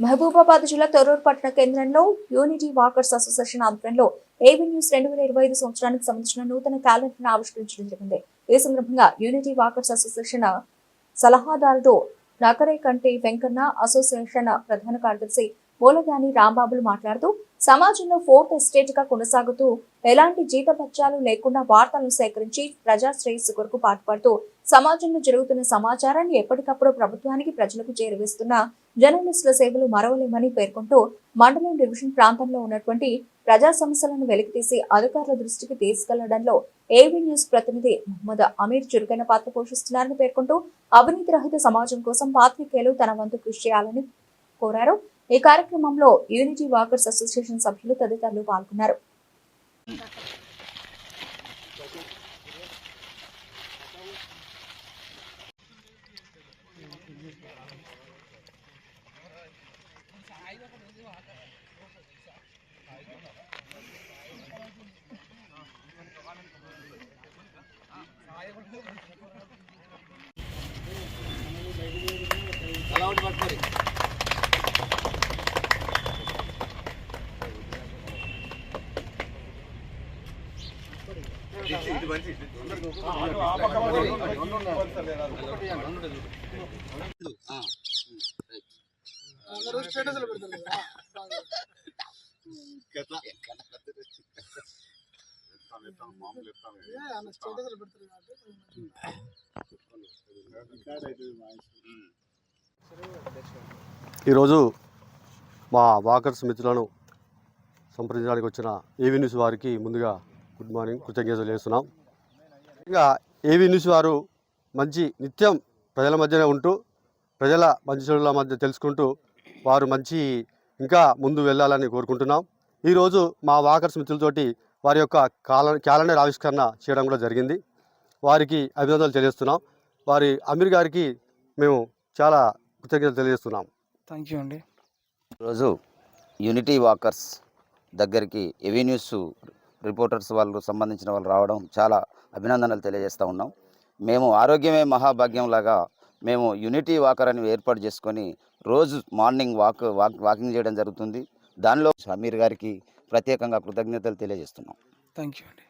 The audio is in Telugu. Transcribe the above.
మహబూబాబాద్ జిల్లా తొర్రూరు పట్టణ కేంద్రంలో యూనిటీ వాకర్స్ అసోసియేషన్ ఆధ్వర్యంలో ఏబీ న్యూస్ రెండు వేల ఇరవై ఐదు సంవత్సరానికి సంబంధించిన నూతన క్యాలెండర్ ఆవిష్కరించడం జరిగింది. ఈ సందర్భంగా యూనిటీ వాకర్స్ అసోసియేషన్ సలహాదారుడు నకరే కంటి వెంకన్న అసోసియేషన్ ప్రధాన కార్యదర్శి మూలగాని రాంబాబులు మాట్లాడుతూ సమాజంలో ఫోర్త్ ఎస్టేట్గా కొనసాగుతూ ఎలాంటి జీతపత్యాలు లేకుండా వార్తలను సేకరించి ప్రజా శ్రేయస్సు కొరకు పాటుపడుతూ సమాజంలో జరుగుతున్న సమాచారాన్ని ఎప్పటికప్పుడు ప్రభుత్వానికి ప్రజలకు చేరవేస్తున్న జర్నలిస్టుల సేవలు మరవలేమని పేర్కొంటూ మండలం డివిజన్ ప్రాంతంలో ఉన్నటువంటి ప్రజా సమస్యలను వెలికితీసి అధికారుల దృష్టికి తీసుకెళ్ళడంలో ఏవీ న్యూస్ ప్రతినిధి మహమ్మద్ అమీర్ చురుకైన పాత్ర పోషిస్తున్నారని పేర్కొంటూ అవినీతి రహిత సమాజం కోసం పాత్రికేయులు తన వంతు కృషి చేయాలని కోరారు. ఈ కార్యక్రమంలో యూనిటీ వాకర్స్ అసోసియేషన్ సభ్యులు తదితరులు పాల్గొన్నారు. అందరూ స్టేటస్లు స్టేటస్లు ఈరోజు మా వాకర్స్ మిత్రులను సంప్రదించడానికి వచ్చిన ఏవి న్యూస్ వారికి ముందుగా గుడ్ మార్నింగ్. కృతజ్ఞతలు చేస్తున్నాం. ఇంకా ఏవీ న్యూస్ వారు మంచి నిత్యం ప్రజల మధ్యనే ఉంటూ ప్రజల మంచి చెడుల మధ్య తెలుసుకుంటూ వారు మంచి ఇంకా ముందు వెళ్ళాలని కోరుకుంటున్నాం. ఈరోజు మా వాకర్స్ మిత్రులతోటి వారి యొక్క కాల క్యాలెండర్ ఆవిష్కరణ చేయడం కూడా జరిగింది. వారికి అభినందనలు తెలియజేస్తున్నాం. వారి అమీర్ గారికి మేము చాలా కృతజ్ఞతలు తెలియజేస్తున్నాం. థ్యాంక్ యూ అండి. ఈరోజు యూనిటీ వాకర్స్ దగ్గరికి ఎవీ న్యూస్ రిపోర్టర్స్ వాళ్ళు సంబంధించిన వాళ్ళు రావడం చాలా అభినందనలు తెలియజేస్తూ ఉన్నాం. మేము ఆరోగ్యమే మహాభాగ్యం లాగా మేము యూనిటీ వాకర్ అని ఏర్పాటు చేసుకొని రోజు మార్నింగ్ వాక్ వాక్ వాకింగ్ చేయడం జరుగుతుంది. దానిలో సమీర్ గారికి ప్రత్యేకంగా కృతజ్ఞతలు తెలియజేస్తున్నాం. థ్యాంక్ యూ అండి.